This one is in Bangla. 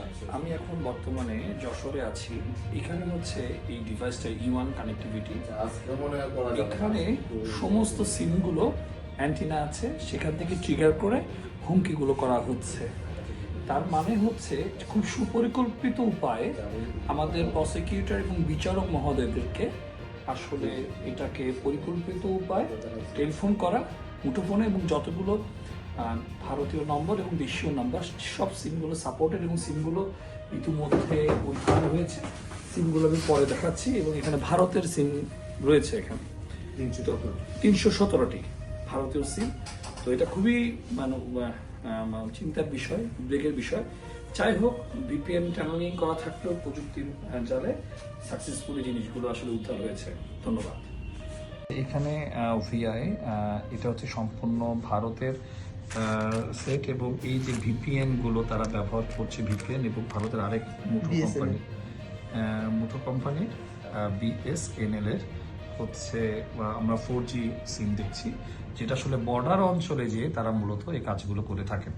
আচ্ছা আমি এখন বর্তমানে যশোরে আছি। এখানে হচ্ছে এই ডিভাইসটা ইওয়ান কানেক্টিভিটি আজকে মনে হয় করা যাবে। না। এখানে সমস্ত সিমগুলো অ্যান্টিনা আছে সেখান থেকে ট্রিগার করে হুমকিগুলো করা হচ্ছে। তার মানে হচ্ছে খুব সুপরিকল্পিত উপায়ে আমাদের প্রসিকিউটর এবং বিচারক মহোদয়দেরকে আসলে এটাকে পরিকল্পিত উপায় টেলিফোন করা মুঠোফোনে এবং যতগুলো ভারতীয় নম্বর এবং দেশীয় নম্বর সব সিমগুলো সাপোর্টেড এবং সিমগুলো ইতিমধ্যে উদ্ধার হয়েছে। সিমগুলো আমি পরে দেখাচ্ছি এবং এখানে ভারতের সিম রয়েছে এখানে। তিনশো সতেরোটি। ভারতীয় সিম। তো এটা খুবই মানে চিন্তার বিষয় উদ্বেগের বিষয়। যাই হোক বিপিএন টানেলিং করা থাকলেও প্রযুক্তির জালে সাকসেসফুলি জিনিসগুলো আসলে উদ্ধার হয়েছে। ধন্যবাদ। এখানে ভিআই এটা হচ্ছে সম্পূর্ণ ভারতের সেট এবং এই যে ভিপিএনগুলো তারা ব্যবহার করছে ভিপিএন এবং ভারতের আরেক মুঠো কোম্পানি মুঠো কোম্পানি বিএসএনএল এর হচ্ছে বা আমরা ফোর জি সিম দেখছি যেটা আসলে বর্ডার অঞ্চলে যেয়ে তারা মূলত এই কাজগুলো করে থাকেন।